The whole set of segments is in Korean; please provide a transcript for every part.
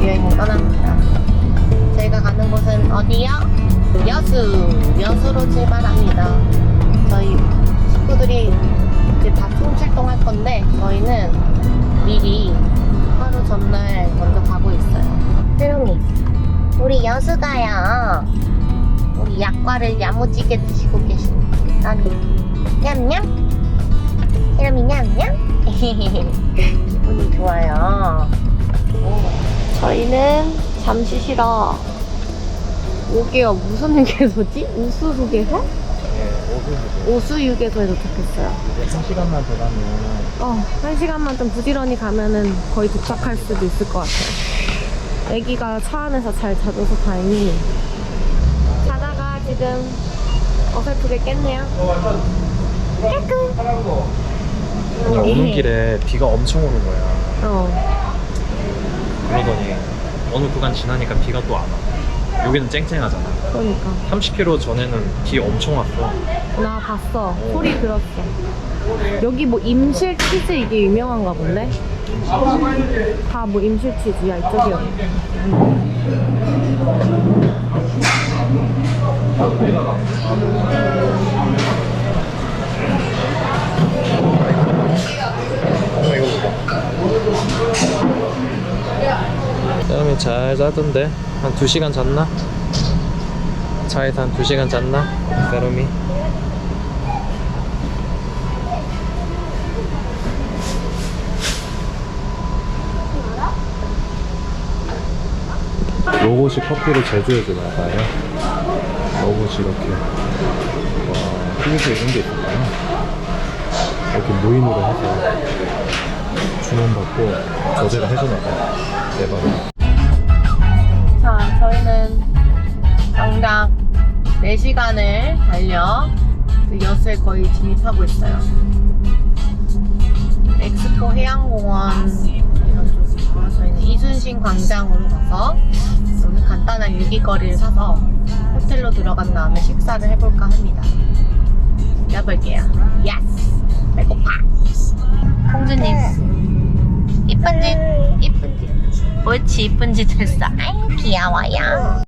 여행을 떠납니다. 저희가 가는 곳은 어디요? 여수! 여수로 출발합니다. 저희 식구들이 이제 다 총 출동할 건데 저희는 미리 하루 전날 먼저 가고 있어요. 세롱이, 우리 여수 가요. 우리 약과를 야무지게 드시고 계신 딸이 냠냠 세롬이 냠냠 기분이 좋아요 저희는 잠시 쉬러 여기가 무슨 휴게소지? 우수 휴게소? 네, 오수 휴게소에 도착했어요 이제 한 시간만 더 가면 어, 한 시간만 좀 부지런히 가면은 거의 도착할 수도 있을 것 같아요. 애기가 차 안에서 잘 자줘서 다행히. 자다가 지금 어설프게 깼네요. 그냥 오는 길에 비가 엄청 오는 거야. 어, 그러더니 어느 구간 지나니까 비가 또 안 와. 여기는 쨍쨍하잖아. 그러니까. 30km 전에는 비 엄청 왔어. 나 봤어. 소리 들었어. 여기 뭐 임실 치즈 이게 유명한가 본데? 다 뭐 임실 치즈야, 이쪽이요. 어 사람이 잘 자던데? 한 2시간 잤나? 차에서 한 2시간 잤나? 세롬이? 로봇이 커피를 제조해 주나 봐요. 로봇이 이렇게 와 휴게소에 이런 게 있었구나. 이렇게 무인으로 해서 주문받고 조제를 해주나 봐요. 대박 4시간을 달려 그 여수에 거의 진입하고 있어요. 엑스포 해양공원 이런 쪽이고 저희는 이순신 광장으로 가서 여기 간단한 유기거리를 사서 호텔로 들어간 다음에 식사를 해볼까 합니다. 가볼게요. 예스! 배고파! 공주님 이쁜 짓! 이쁜 짓! 옳지 이쁜 짓 했어. 아이 귀여워요.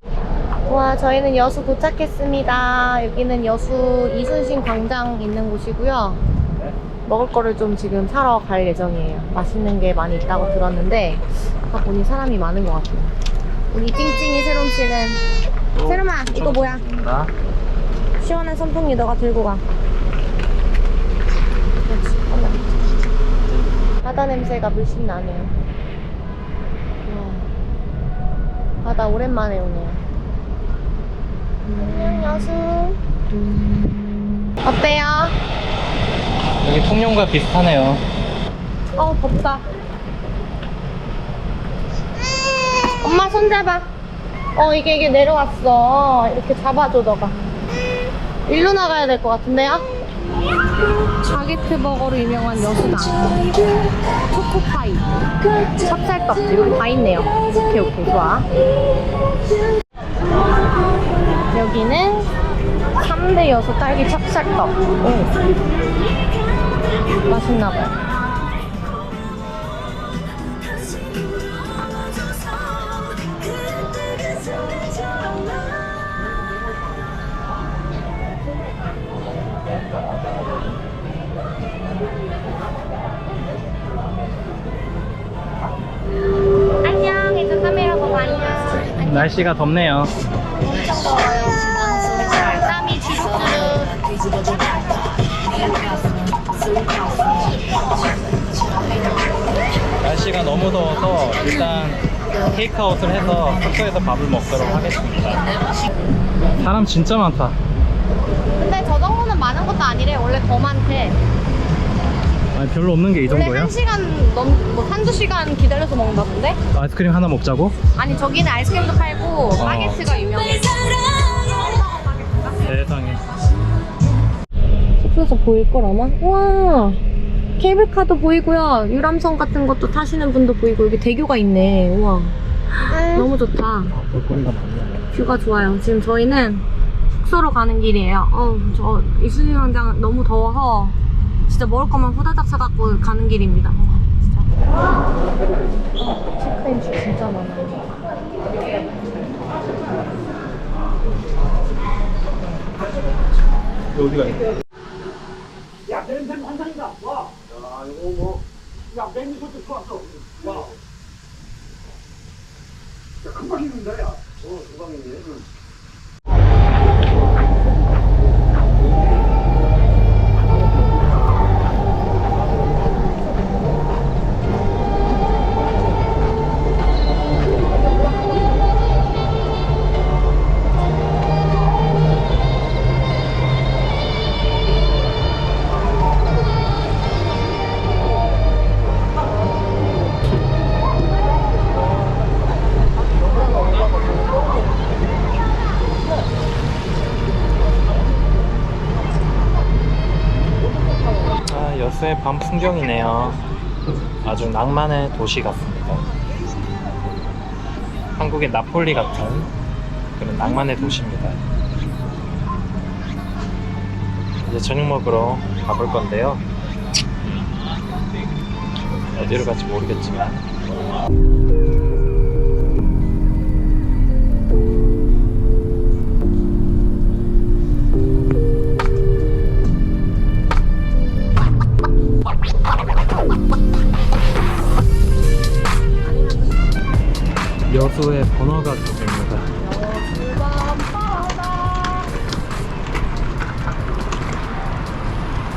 와 저희는 여수 도착했습니다. 여기는 여수 이순신 광장 있는 곳이고요. 먹을 거를 좀 지금 사러 갈 예정이에요. 맛있는 게 많이 있다고 들었는데 아까 보니 사람이 많은 것 같아요. 우리 찡찡이 세롬 씨는 세롬아 이거 뭐야? 나? 시원한 선풍기 너가 들고 가. 그렇지. 바다 냄새가 물씬 나네요. 바다 오랜만에 오네요. 안녕 여수. 어때요? 여기 통영과 비슷하네요 어 덥다. 엄마 손 잡아. 어 이게 이게 내려왔어. 이렇게 잡아줘 너가. 일로 나가야 될 것 같은데요? 바게트 버거로 유명한 여수당. 초코파이. 찹쌀떡 여기 다 있네요. 오케이 오케이 좋아. 여기는 3대 여수 딸기 찹쌀떡. 오. 맛있나봐요. 날씨가 덥네요 날씨가 너무 더워서 일단 테이크아웃을 해서 숙소에서 밥을 먹도록 하겠습니다 사람 진짜 많다 근데 저 정도는 많은 것도 아니래. 원래 더 많대. 아니, 별로 없는 게 이 원래 정도야? 한 시간 넘, 뭐 한두 시간 기다려서 먹는다던데? 아이스크림 하나 먹자고? 아니, 저기는 아이스크림도 팔고, 바게트가 유명해. 세상에 숙소에서 보일 걸 아마? 와 케이블카도 보이고요. 유람선 같은 것도 타시는 분도 보이고 여기 대교가 있네. 우와. 너무 좋다. 볼거리가 많네 뷰가 좋아요. 지금 저희는 숙소로 가는 길이에요. 어 저 이순신 광장 너무 더워서 진짜 먹을 거만 후다닥 사갖고 가는 길입니다. 진짜. 체크인 줄 진짜 많아. 어디가 있어? 야, 냄새 환상이다. 와. 야, 이거 뭐. 야, 맨이 아, 여수의 밤 풍경이네요. 아주 낭만의 도시 같습니다. 한국의 나폴리 같은 그런 낭만의 도시입니다. 이제 저녁 먹으러 가볼 건데요. 어디로 갈지 모르겠지만 여수의 번화가 쪽입니다.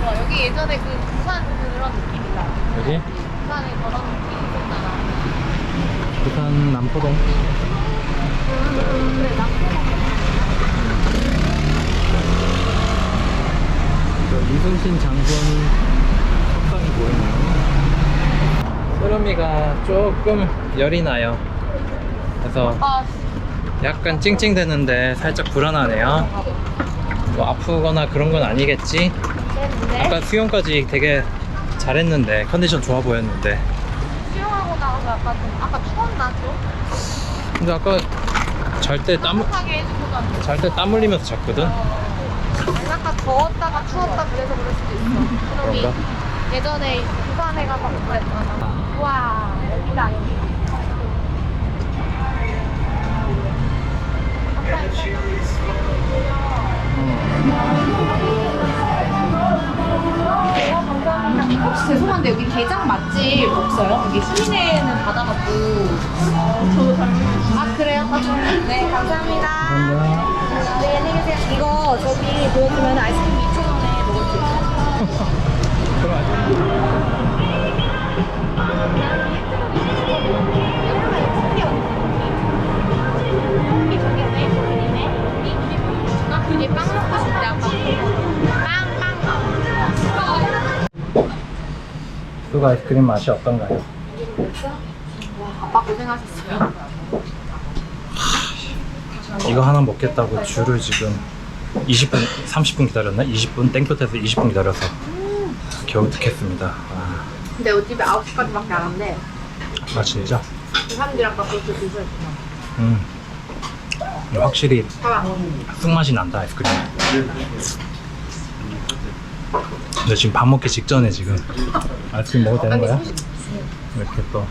와, 여기 예전에 그 부산 그런 느낌이다. 여기 부산에 그런 느낌이 있었잖아. 부산 남포동. 그래, 나저 이순신 장군 석상이 보이네요. 소름이가 조금 열이 나요. 그래서 아, 약간 찡찡대는데 살짝 불안하네요. 뭐 아프거나 그런 건 아니겠지? 됐는데? 아까 수영까지 되게 잘했는데 컨디션 좋아 보였는데 수영하고 나서 약간 좀, 아까 추웠나 좀? 근데 아까 잘 때 땀 잘 때 땀 흘리면서 잤거든. 아까 더웠다가 추웠다 그래서 그럴 수도 있어. 그런가? 예전에 부산에 가서 그랬잖아. 와, 여기다, 여기. 혹시 죄송한데 여기 게장 맛집 없어요? 여기 시내에는 받아갖고 저도 아 그래요? 네 감사합니다. 네 안녕히 계세요 이거 저기 보여주면 아이스크림 2,000원에 먹을 수 있어요 이게 수가 아이스크림 맛이 어떤가요? 아빠 고생하셨어요 이거 하나 먹겠다고 줄을 지금 20분, 30분 기다렸나? 20분 땡볕에서 20분 기다려서 겨우 득했습니다. 아, 근데 우리 집에 9시까지밖에 안 한대 아 진짜? 그 사람들이 아까 그렇게 드셨구나 음. 확실히 쑥맛이 난다 아이스크림. 근데 지금 밥 먹기 직전에 지금 아이스크림 먹어도 되는 거야? 이렇게 또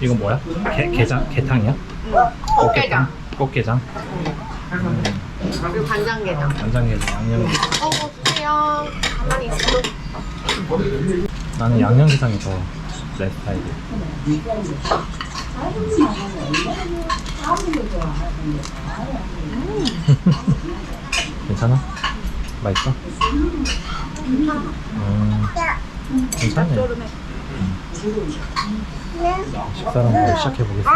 이거 뭐야? 게, 게장? 게탕이야? 꽃게장 꽃게장? 그리고 간장게장 간장게장, 양념. 어 주세요 가만히 있어 나는 양념게장이 더 내 스타일이야. 괜찮아? 맛있어? 음, 괜찮네. 식사를 한번 시작해 보겠습니다.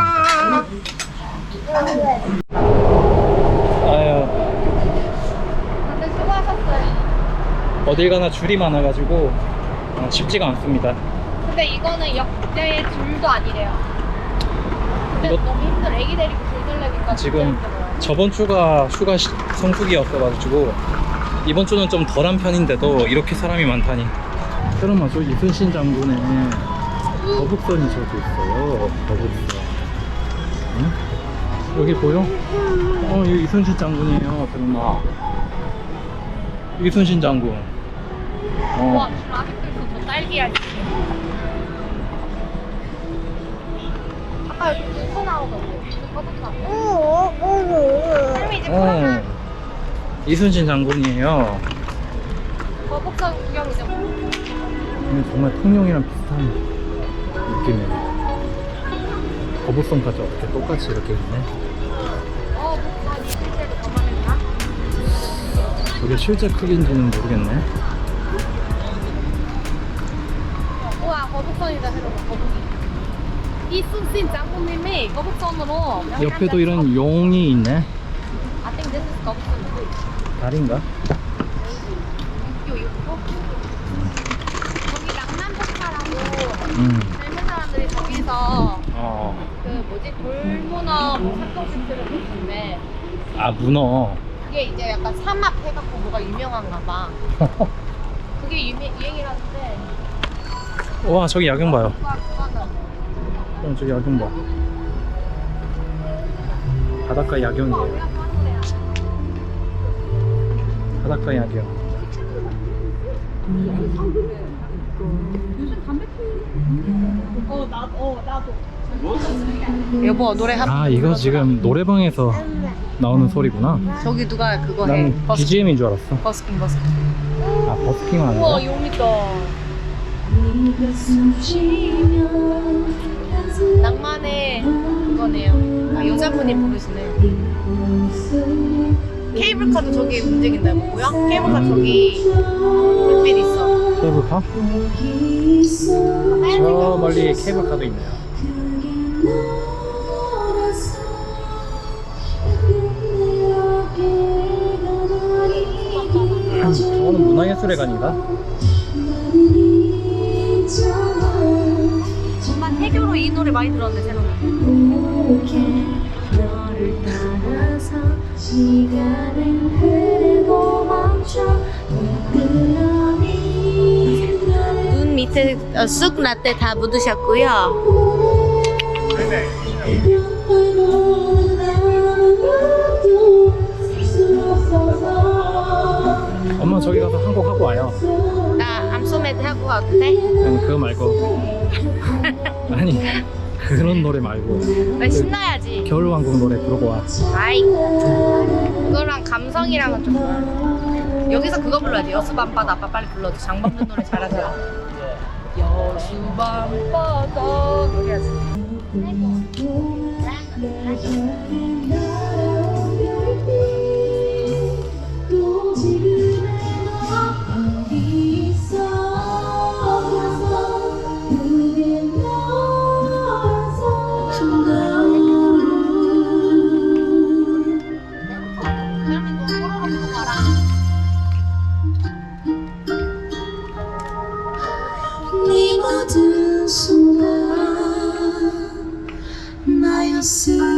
아유, 다들 수고하셨어요 어딜 가나 줄이 많아가지고 어, 쉽지가 않습니다. 근데 이거는 역대의 줄도 아니래요 근데 이거- 너무 힘들어 애기 데리고 줄 들려니까 지금. 저번 주가 휴가 시- 성수기였어가지고 이번 주는 좀 덜한 편인데도 이렇게 사람이 많다니. 그럼 저 이순신 장군의 거북선이 저기 있어요. 거북선. 응? 여기 보여? 어, 여기 이순신 장군이에요, 들마. 이순신 장군. 와 어, 줄 아직도 있어 저 딸기 아이스크림 아까 여기 눈터 나오던데. 꺼졌나? 응, 할미 이제 어. 이순신 장군이에요. 거북선 구경이죠. 근데 정말 통영이랑 비슷한 느낌이에요. 거북선까지 어떻게 똑같이 이렇게 있네. 어, 거북선이 실제로 저만했나? 저게 실제 크기인지는 모르겠네. 우와, 거북선이다, 새로운 거북이. 이순신 장군님이 거북선으로 옆에도 이런 용이 있네. I think this is 거북선. 다리인가? 저기 낭만폭파라고 음. 젊은 사람들이 저기서 어. 그 뭐지 돌문어 뭐 활동 세트를 보는데 아 문어. 그게 이제 약간 삼합 해갖고 뭐가 유명한가 봐. 그게 유명, 유행이라는데 와 저기 야경 봐요. 그거 그거는 어, 저기 야경 봐. 바닷가 야경이에요. 바닷가 야경. 여보 노래 한 아 이거 지금 노래방에서 나오는 소리구나. 저기 누가 그거 해 난 버스, BGM인 줄 알았어. 버스킹 버스킹 아 버스킹 하는 우와? 용이다 낭만의 그거네요 아 여자분이 부르시네 케이블카도 저기 움직인다 뭐야? 케이블카 저기 불빛 있어 케이블카? 저 멀리 케이블카도 있네요. 저거는 문화예술회관인가? 정말 해교로 이 노래 많이 들었는데 새로 너를 따라서 시간은 흐르고 멈춰 눈 밑에 어, 쑥 라떼 다 묻으셨고요. 엄마 저기 가서 한 곡 하고 와요. 나 암소매드 하고 가도 돼? 아니 그거 말고. 아니 그런 노래 말고. 나 신나야지 겨울왕국 노래 부르고 와. 아이 그거랑 감성이랑은 좀 다르 여기서 그거 불러야지 여수밤바다 아빠 빨리 불러줘. 장범준 노래 잘하잖아. 여수밤바다. 노래하지. 또 네 모든 순간 나였을